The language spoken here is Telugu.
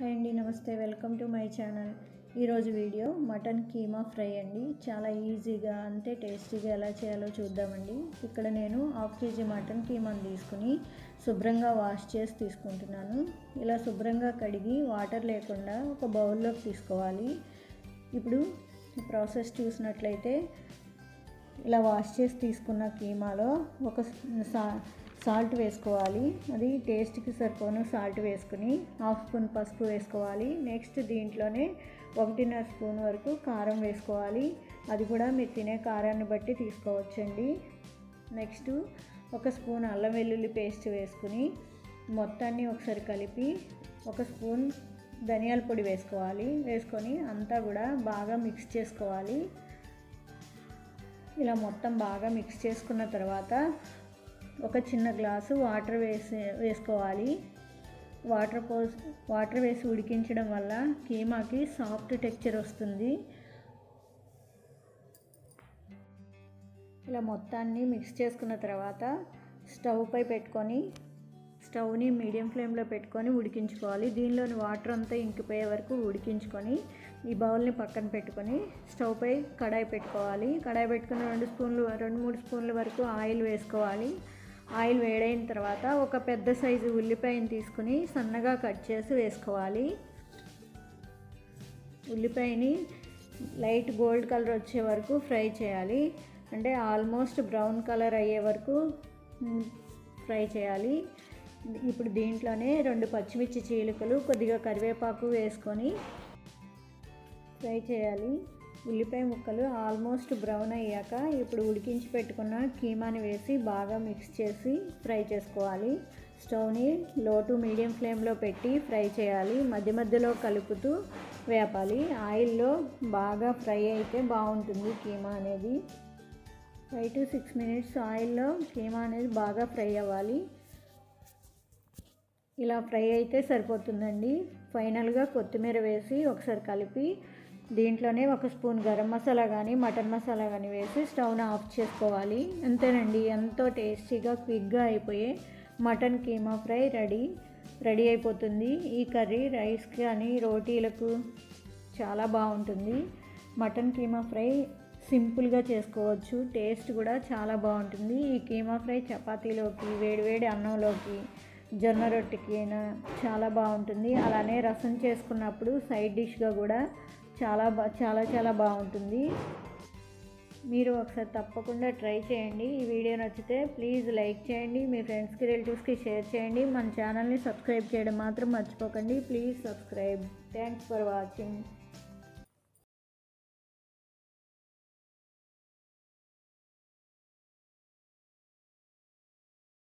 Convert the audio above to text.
హాయ్ అండి నమస్తే. Welcome to my channel. ఈరోజు వీడియో మటన్ కీమా ఫ్రై అండి. చాలా ఈజీగా అంతే టేస్టీగా ఎలా చేయాలో చూద్దామండి. ఇక్కడ నేను హాఫ్ కేజీ మటన్ కీమాను తీసుకుని శుభ్రంగా వాష్ చేసి తీసుకుంటున్నాను. ఇలా శుభ్రంగా కడిగి వాటర్ లేకుండా ఒక బౌల్లోకి తీసుకోవాలి. ఇప్పుడు ప్రాసెస్ చూసినట్లయితే ఇలా వాష్ చేసి తీసుకున్న కీమాలో ఒక సా సాల్ట్ వేసుకోవాలి. అది టేస్ట్కి సరిపోను సాల్ట్ వేసుకుని హాఫ్ స్పూన్ పసుపు వేసుకోవాలి. నెక్స్ట్ దీంట్లోనే ఒకటిన్నర స్పూన్ వరకు కారం వేసుకోవాలి. అది కూడా మీరు తినే కారాన్ని బట్టి తీసుకోవచ్చండి. నెక్స్ట్ ఒక స్పూన్ అల్లం వెల్లుల్లి పేస్ట్ వేసుకుని మొత్తాన్ని ఒకసారి కలిపి ఒక స్పూన్ ధనియాల పొడి వేసుకోవాలి. వేసుకొని అంతా కూడా బాగా మిక్స్ చేసుకోవాలి. ఇలా మొత్తం బాగా మిక్స్ చేసుకున్న తర్వాత ఒక చిన్న గ్లాసు వాటర్ వేసి వేసుకోవాలి. వాటర్ పోసి వాటర్ వేసి ఉడికించడం వల్ల కీమాకి సాఫ్ట్ టెక్చర్ వస్తుంది. ఇలా మొత్తాన్ని మిక్స్ చేసుకున్న తర్వాత స్టవ్ పై పెట్టుకొని స్టవ్ని మీడియం ఫ్లేమ్లో పెట్టుకొని ఉడికించుకోవాలి. దీనిలోని వాటర్ అంతా ఇంకిపోయే వరకు ఉడికించుకొని ఈ బౌల్ని పక్కన పెట్టుకొని స్టవ్పై కడాయి పెట్టుకోవాలి. కడాయి పెట్టుకుని రెండు స్పూన్లు రెండు మూడు స్పూన్ల వరకు ఆయిల్ వేసుకోవాలి. ఆయిల్ వేడైన తర్వాత ఒక పెద్ద సైజు ఉల్లిపాయని తీసుకుని సన్నగా కట్ చేసి వేసుకోవాలి. ఉల్లిపాయని లైట్ గోల్డ్ కలర్ వచ్చే వరకు ఫ్రై చేయాలి. అంటే ఆల్మోస్ట్ బ్రౌన్ కలర్ అయ్యే వరకు ఫ్రై చేయాలి. ఇప్పుడు దీంట్లోనే రెండు పచ్చిమిర్చి చీలికలు కొద్దిగా కరివేపాకు వేసుకొని ఫ్రై చేయాలి. ఉల్లిపాయ ముక్కలు ఆల్మోస్ట్ బ్రౌన్ అయ్యాక ఇప్పుడు ఉడికించి పెట్టుకున్న కీమాని వేసి బాగా మిక్స్ చేసి ఫ్రై చేసుకోవాలి. స్టవ్ని లో టు మీడియం ఫ్లేమ్లో పెట్టి ఫ్రై చేయాలి. మధ్య మధ్యలో కలుపుతూ వేపాలి. ఆయిల్లో బాగా ఫ్రై అయితే బాగుంటుంది కీమా అనేది. ఫైవ్ టు సిక్స్ మినిట్స్ ఆయిల్లో కీమా అనేది బాగా ఫ్రై అవ్వాలి. ఇలా ఫ్రై అయితే సరిపోతుందండి. ఫైనల్గా కొత్తిమీర వేసి ఒకసారి కలిపి దీంట్లోనే ఒక స్పూన్ గరం మసాలా కానీ మటన్ మసాలా కానీ వేసి స్టవ్ను ఆఫ్ చేసుకోవాలి. అంతేనండి ఎంతో టేస్టీగా క్విక్గా అయిపోయే mutton keema fry ready ready అయిపోతుంది. ఈ కర్రీ రైస్ కానీ రోటీలకు చాలా బాగుంటుంది. మటన్ కీమా ఫ్రై సింపుల్గా చేసుకోవచ్చు. టేస్ట్ కూడా చాలా బాగుంటుంది. ఈ కీమా ఫ్రై చపాతీలోకి వేడివేడి అన్నంలోకి జొన్న రొట్టెకి అయినా చాలా బాగుంటుంది. అలానే రసం చేసుకున్నప్పుడు సైడ్ డిష్గా కూడా చాలా బా చాలా చాలా బాగుంటుంది. మీరు ఒకసారి తప్పకుండా ట్రై చేయండి. ఈ వీడియో నచ్చితే ప్లీజ్ లైక్ చేయండి. మీ ఫ్రెండ్స్కి రిలేటివ్స్కి షేర్ చేయండి. మన ఛానల్ని సబ్స్క్రైబ్ చేయడం మాత్రం మర్చిపోకండి. Please subscribe. Thanks for watching.